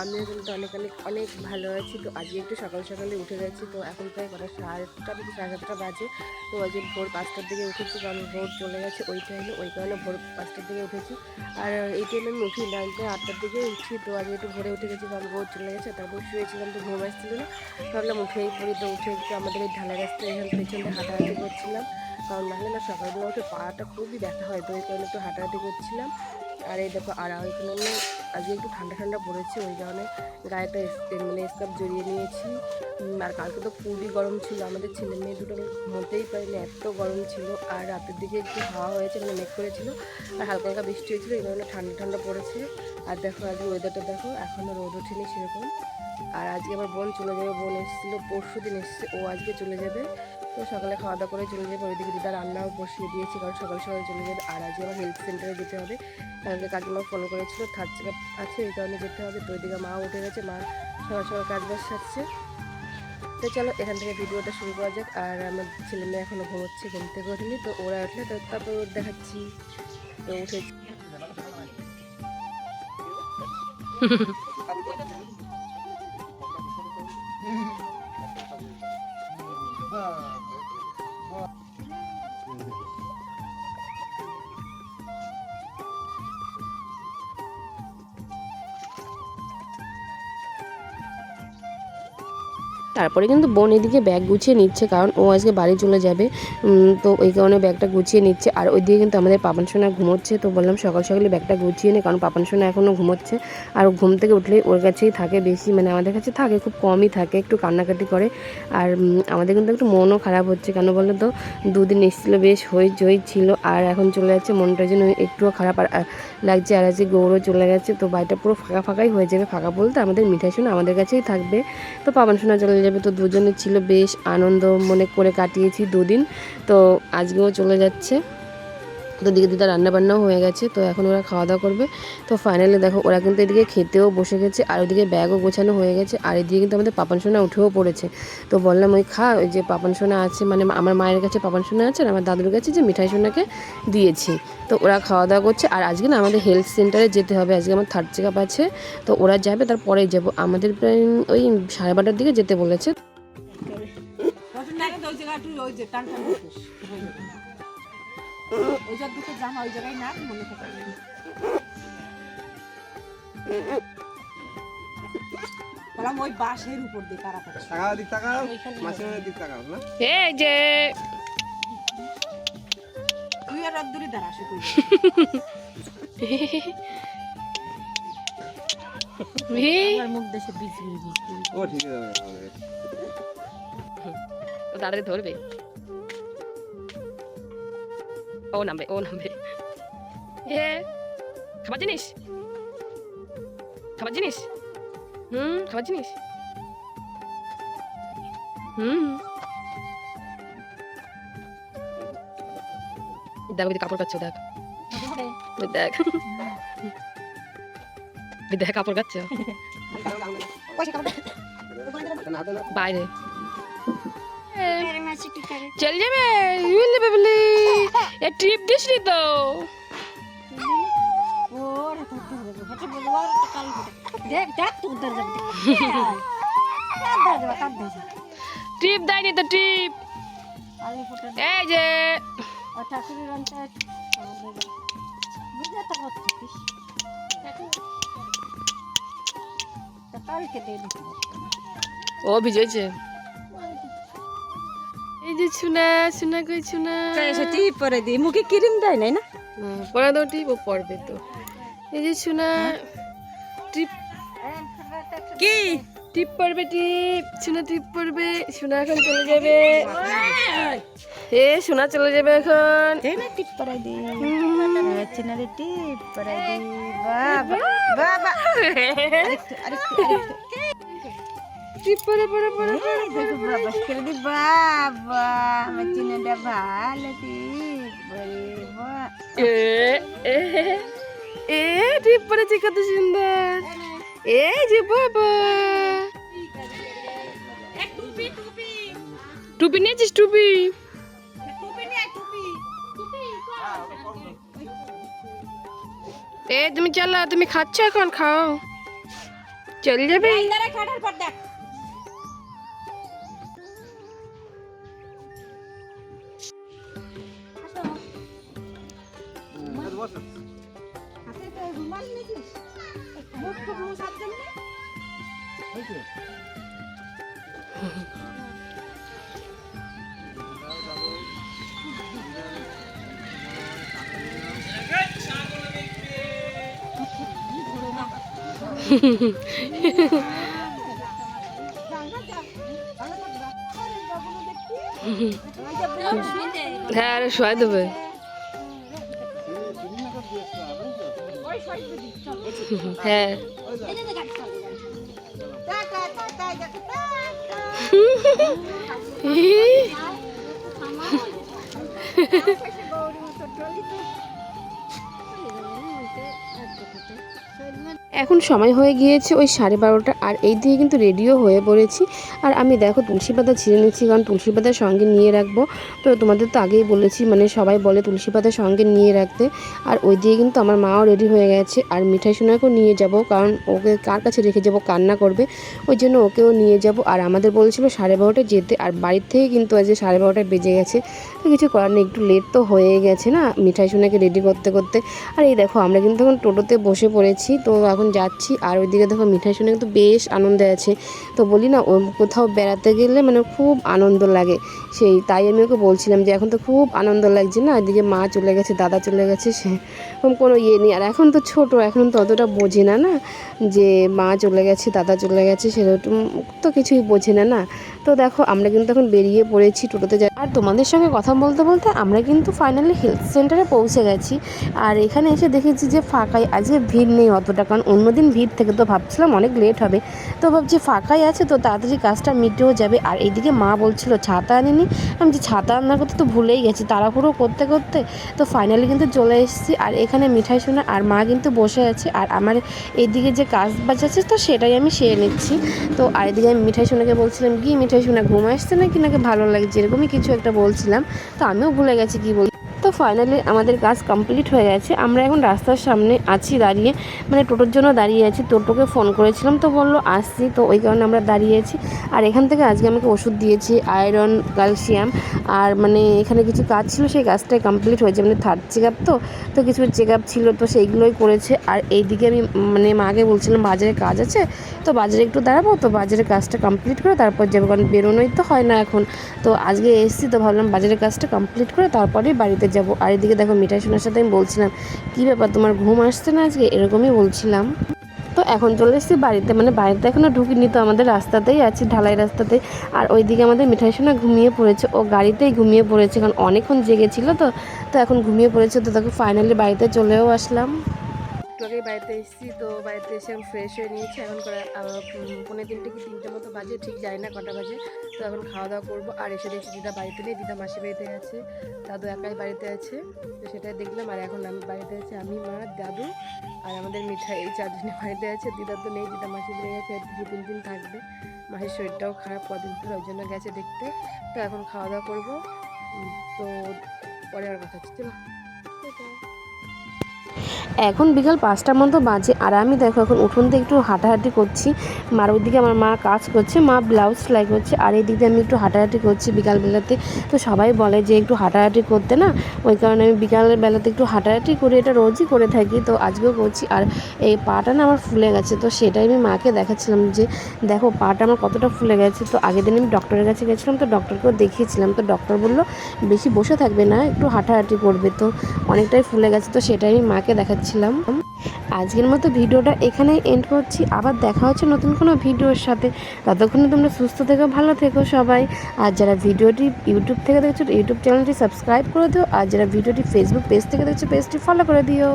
আমিও কিন্তু অনেক অনেক অনেক ভালো আছি। তো আজকে একটু সকাল সকালে উঠে গেছি। তো এখন প্রায় কটা সাড়ে আটটা থেকে সাড়ে সাতটা বাজে। তো আজকে ভোর পাঁচটার দিকে উঠেছি। কারণ রোদ চলে গেছে ওই টাইমে ওই কারণে ভোর পাঁচটার দিকে উঠেছি। আর এই টাইমে আমি উঠি না। আটটার দিকে উঠি। তো আজকে একটু ভোরে উঠে গেছি। কারণ রোদ চলে গেছে। তারপর শুয়েছিলাম। তো ঘুম আসছিল না। ভাবলাম উঠেই পড়ি। তো উঠে একটু আমাদের এই ঢালাই রাস্তা এখান পেছনে হাঁটাহাঁটি করছিলাম। কারণ নাহলে না সকালবেলা উঠে পাটা খুবই ব্যথা হয়। তো ওই কারণে একটু হাঁটাহাঁটি করছিলাম। আর এই দেখো, আর এখানে আমি আজকে একটু ঠান্ডা ঠান্ডা পড়েছে, ওই কারণে গায়ে গায়েটা মানে স্কার্ফ জড়িয়ে নিয়েছি। আর কালকে তো খুবই গরম ছিল, আমাদের ছেলে মেয়ে দুটো ঘুমোতেই পারিনি, এত গরম ছিল, আর রাতের দিকে একটু হাওয়া হয়েছে মানে মেঘ করেছিল, আর হালকা হালকা বৃষ্টি হয়েছিল, এই কারণে ঠান্ডা ঠান্ডা পড়েছে। আর দেখো আজকে ওয়েদারটা দেখো এখনও রোদ ওঠেনি সেরকম। আর আজকে আমার বোন চলে যাবে, বোন এসেছিল, পরশু দিন এসেছে, ও আজকে চলে যাবে। তো সকালে খাওয়া দাওয়া করে চলে যাবে, ওইদিকে দিদা রান্নাও বসিয়ে দিয়েছি, কারণ সকাল সকাল চলে যাবে। আর আজকে আমার হেলথ সেন্টারে যেতে হবে। কালকে কাকিমা ফোন করেছিল থার্ড চেক আছে, এই কারণে যেতে হবে। তো ওইদিকে মা উঠে গেছে, মা সকাল সকাল কাজ বাজ সারছে। তো চলো, এখান থেকে ভিডিওটা শুরু করা যাক। আর আমার ছেলে মেয়ে এখনও ঘুমোচ্ছে, ঘুম থেকে ওঠেনি, তো ওরা উঠলে, তো তারপর দেখাচ্ছি। তো উঠে Thank you. তারপরে কিন্তু বোন এদিকে ব্যাগ গুছিয়ে নিচ্ছে, কারণ ও আজকে বাড়ি চলে যাবে। তো ওই কারণে ব্যাগটা গুছিয়ে নিচ্ছে। আর ওইদিকে কিন্তু আমাদের পাপান সোনা ঘুমোচ্ছে। তো বললাম সকাল সকালে ব্যাগটা গুছিয়ে নে, কারণ পাপান সোনা এখনও ঘুমোচ্ছে। আর ঘুম থেকে উঠলেই ওর কাছেই থাকে বেশি মানে আমাদের কাছে থাকে, খুব কমই থাকে, একটু কান্নাকাটি করে। আর আমাদের কিন্তু একটু মনও খারাপ হচ্ছে, কেন বলো তো? দুদিন এসেছিল, বেশ হই জই ছিল, আর এখন চলে যাচ্ছে, মনটা যেন একটুও খারাপ আর লাগছে, আর আজকে গৌরও চলে গেছে। তো বাড়িটা পুরো ফাঁকা ফাঁকাই হয়ে যাবে, ফাঁকা বলতে আমাদের মিঠাই সোনা আমাদের কাছেই থাকবে। তো পাবন সোনা চলে যাবে তো দুজনে ছিল বেশ আনন্দ মনে করে কাটিয়েছি দুদিন। তো আজকেও চলে যাচ্ছে। তো দিকে দিদা রান্না বান্নাও হয়ে গেছে, তো এখন ওরা খাওয়া দাওয়া করবে। তো ফাইনালি দেখো, ওরা কিন্তু এদিকে খেতেও বসে গেছে, আর ওদিকে ব্যাগও গোছানো হয়ে গেছে, আর এদিকে কিন্তু আমাদের পাপান সোনা উঠেও পড়েছে। তো বললাম ওই খা, ওই যে পাপান সোনা আছে মানে আমার মায়ের কাছে পাপান সোনা আছে আর আমার দাদুর কাছে যে মিঠাই সোনাকে দিয়েছি। তো ওরা খাওয়া দাওয়া করছে, আর আজকে না আমাদের হেলথ সেন্টারে যেতে হবে, আজকে আমার থার্ড চেক আপ আছে। তো ওরা যাবে, তারপরে যাব। আমাদের প্রায় ওই সাড়ে বারোটার দিকে যেতে বলেছে। ওই যে দুটো জামা ওই জায়গায় না মনে থাকে বললাম ওই বাঁশের উপর দিয়ে কারা করে টাকা দিক টাকাও মাসিমার দিক টাকাও না? এই যে। তুই আর মুখ দেশে বিজলি বিজলি। ও ঠিক আছে হবে ধরবে। ও নামবে ও নামবে এ খাবার জিনিস খাবার জিনিস হুম খাবার জিনিস হুম দেখ কাপড় কাচ্ছে দেখ। দেখ। দেখ কাপড় কাচ্ছে বাইরে। চল যাবে ইউলে বেবলি এ ট্রিপ দিস তো ট্রিপ দেয়নি তো ট্রিপ এই যে ও ঠাকুরের এই যে ছুনা ছুনা কই ছুনা। সেটি পরে দিই। মুখে ক্রিম দেয় নাই না? হ্যাঁ, পরে তো টিপ ও পড়বে তো। এই যে ছুনা ট্রিপ কি? টিপ পড়বে টিপ। ছুনা টিপ পড়বে সোনা এখন চলে যাবে। এ সোনা চলে যাবে এখন। টিপ পরাই দি টিপ পরাই দি বাবা বাবা আরেকটু আরেকটু আরেকটু। টিপ পরে পরে পরে করে দি বাবা আমার চিনাটা ভালো টিপ এ এ এ টিপ পড়েছে কত সুন্দর। এই যে বাবা। টুপি নিয়েছিস টুপি? এ তুমি চলো তুমি খাচ্ছ এখন খাও। চল যাবে। খাটার পর দেখ। হাতে তো রুমাল নিয়েছিস মুখ টুক মুছার জন্য হ্যাঁ আরে শোয়া দেবে। হ্যাঁ টাকা টাকা টাকা এখন সময় হয়ে গিয়েছে ওই সাড়ে বারোটা, আর এই দিকে কিন্তু রেডিও হয়ে পড়েছি। আর আমি দেখো তুলসী পাতা ছিঁড়ে নিচ্ছি, কারণ তুলসী পাতা সঙ্গে নিয়ে রাখব। তো তোমাদের তো আগেই বলেছি মানে সবাই বলে তুলসী পাতা সঙ্গে নিয়ে রাখতে। আর ওই দিকে কিন্তু আমার মাও রেডি হয়ে গেছে, আর মিঠাই সোনাকেও নিয়ে যাব, কারণ ওকে কার কাছে রেখে যাব, কান্না করবে। ওই জন্য ওকেও নিয়ে যাব, আর আমাদের বলেছিল সাড়ে বারোটায় যেতে, আর বাড়ির থেকে কিন্তু আজ সাড়ে বারোটায় বেজে গেছে। তো কিছু করার নেই, একটু লেট তো হয়ে গেছে না, মিঠাই সোনাকে রেডি করতে করতে। আর এই দেখো, আমরা কিন্তু এখন টোটোতে বসে পড়েছি, তো এখন যাচ্ছি। আর ওইদিকে দেখো মিঠাই শুনে কিন্তু বেশ আনন্দে আছে। তো বলি না কোথাও বেড়াতে গেলে মানে খুব আনন্দ লাগে। সেই তাই আমি ওকে বলছিলাম যে, এখন তো খুব আনন্দ লাগছে না? এদিকে মা চলে গেছে, দাদা চলে গেছে সেরকম কোনো ইয়ে নেই। আর এখন তো ছোট, এখন তো অতটা বোঝে না না? যে মা চলে গেছে, দাদা চলে গেছে, সেরকম তো কিছুই বোঝে না না? তো দেখো, আমরা কিন্তু এখন বেরিয়ে পড়েছি টোটোতে যাই আর তোমাদের সঙ্গে কথা বলতে বলতে আমরা কিন্তু ফাইনালি হেলথ সেন্টারে পৌঁছে গেছি। আর এখানে এসে দেখেছি যে ফাঁকাই আজকে ভিড় নেই অতটা, কারণ অন্যদিন ভিড় থেকে তো ভাবছিলাম অনেক লেট হবে। তো ভাবছি ফাঁকাই আছে, তো তাড়াতাড়ি কাজটা মিটেও যাবে। আর এইদিকে মা বলছিল ছাতা আনিনি। আমি যে ছাতা আনার কথা তো ভুলেই গেছি, তাড়াহুড়ো করতে করতে। তো ফাইনালি কিন্তু চলে এসেছি। আর এখানে মিঠাই শোনা আর মা কিন্তু বসে আছে। আর আমার এইদিকে যে কাজ বাজ আছে, তো সেটাই আমি সেরে নিচ্ছি। তো আর এদিকে আমি মিঠাই সোনাকে বলছিলাম, কি মিঠাই সোনা ঘুম আসছে নাকি? নাকি ভালো লাগছে? এরকমই কিছু একটা বলছিলাম। তো আমিও ভুলে গেছি কি বল তো ফাইনালি আমাদের কাজ কমপ্লিট হয়ে গেছে। আমরা এখন রাস্তার সামনে আছি দাঁড়িয়ে। মানে টোটোর জন্য দাঁড়িয়ে আছি। টোটোকে ফোন করেছিলাম, তো বলল আসছি। তো ওই কারণে আমরা দাঁড়িয়ে আছি। আর এখান থেকে আজকে আমাকে ওষুধ দিয়েছি আয়রন ক্যালসিয়াম আর মানে এখানে কিছু কাজ ছিল, সেই কাজটাই কমপ্লিট হয়েছে। মানে থার্ড চেক আপ তো তো কিছু চেক আপ ছিল, তো সেইগুলোই করেছে। আর এইদিকে আমি মানে মাকে বলছিলাম, বাজারে কাজ আছে? তো বাজারে একটু দাঁড়াবো, তো বাজারে কাজটা কমপ্লিট করে তারপর যাব, কারণ বেরোনোই তো হয় না এখন। তো আজকে এসেছি, তো ভাবলাম বাজারের কাজটা কমপ্লিট করে তারপরেই বাড়িতে যাব। আর এদিকে দেখো মিঠাই শোনার সাথে আমি বলছিলাম, কী ব্যাপার, তোমার ঘুম আসছে না আজকে? এরকমই বলছিলাম। তো এখন চলে এসেছি বাড়িতে মানে বাড়িতে এখনও ঢুকিনি তো, আমাদের রাস্তাতেই আছি, ঢালাই রাস্তাতে আর ওইদিকে আমাদের মিঠাই সোনা ঘুমিয়ে পড়েছে, ও গাড়িতেই ঘুমিয়ে পড়েছে, কারণ অনেকক্ষণ জেগেছিল তো তো এখন ঘুমিয়ে পড়েছে, তো তাকে ফাইনালি বাড়িতে চলেও আসলাম। একটু আগেই বাড়িতে এসেছি, তো বাড়িতে এসে আমি ফ্রেশ হয়ে নিয়েছি। এখন পনেরো তিনটে কি তিনটে মতো বাজে, ঠিক জানি না কটা বাজে। তো এখন খাওয়া দাওয়া করব। আর এসে দেখছি দিদা বাড়িতে নেই, দিদা মাসি বাড়িতে আছে, দাদু একাই বাড়িতে আছে। তো সেটাই দেখলাম, আর এখন আমি বাড়িতে আছি, আমি, মা, দাদু, আর আমাদের মিঠাই, এই চারজনে বাড়িতে আছে। দিদা তো নেই, দিদা মাসি বাড়ি গেছে আর দু তিন দিন থাকবে। মাসির শরীরটাও খারাপ কদিন ধরে, ওই জন্য গেছে দেখতে। তো এখন খাওয়া দাওয়া করব তো পরে আর কথা হচ্ছে, চলো। এখন বিকাল পাঁচটার মতো বাজে। আর আমি দেখো এখন উঠোন থেকে একটু হাঁটাহাঁটি করছি। মার ওইদিকে আমার মা কাজ করছে, মা ব্লাউজ সেলাই করছে, আর এইদিকে আমি একটু হাঁটাহাঁটি করছি বিকালবেলাতে। তো সবাই বলে যে একটু হাঁটাহাঁটি করতে না, ওই কারণে আমি বিকালের বেলাতে একটু হাঁটাহাঁটি করে এটা রোজই করে থাকি। তো আজকেও করছি, আর এই পাটা না আমার ফুলে গেছে। তো সেটাই আমি মাকে দেখাচ্ছিলাম যে, দেখো পাটা আমার কতটা ফুলে গেছে। তো আগের দিন আমি ডক্টরের কাছে গেছিলাম, তো ডক্টরকেও দেখিয়েছিলাম। তো ডক্টর বলল, বেশি বসে থাকবে না, একটু হাঁটাহাঁটি করবে। তো অনেকটাই ফুলে গেছে। তো সেটাই আমি মাকে দেখাচ্ছিলাম আজকের মতো ভিডিওটা এখানে এন্ড করছি। আবার দেখা হচ্ছে নতুন কোনো ভিডিওর সাথে। ততক্ষণে তোমরা সুস্থ থেকো, ভালো থেকো সবাই। আর যারা ভিডিওটি ইউটিউব থেকে দেখছ ইউটিউব চ্যানেলটি সাবস্ক্রাইব করে দিও। আর যারা ভিডিওটি ফেসবুক পেজ থেকে দেখছ পেজটি ফলো করে দিও।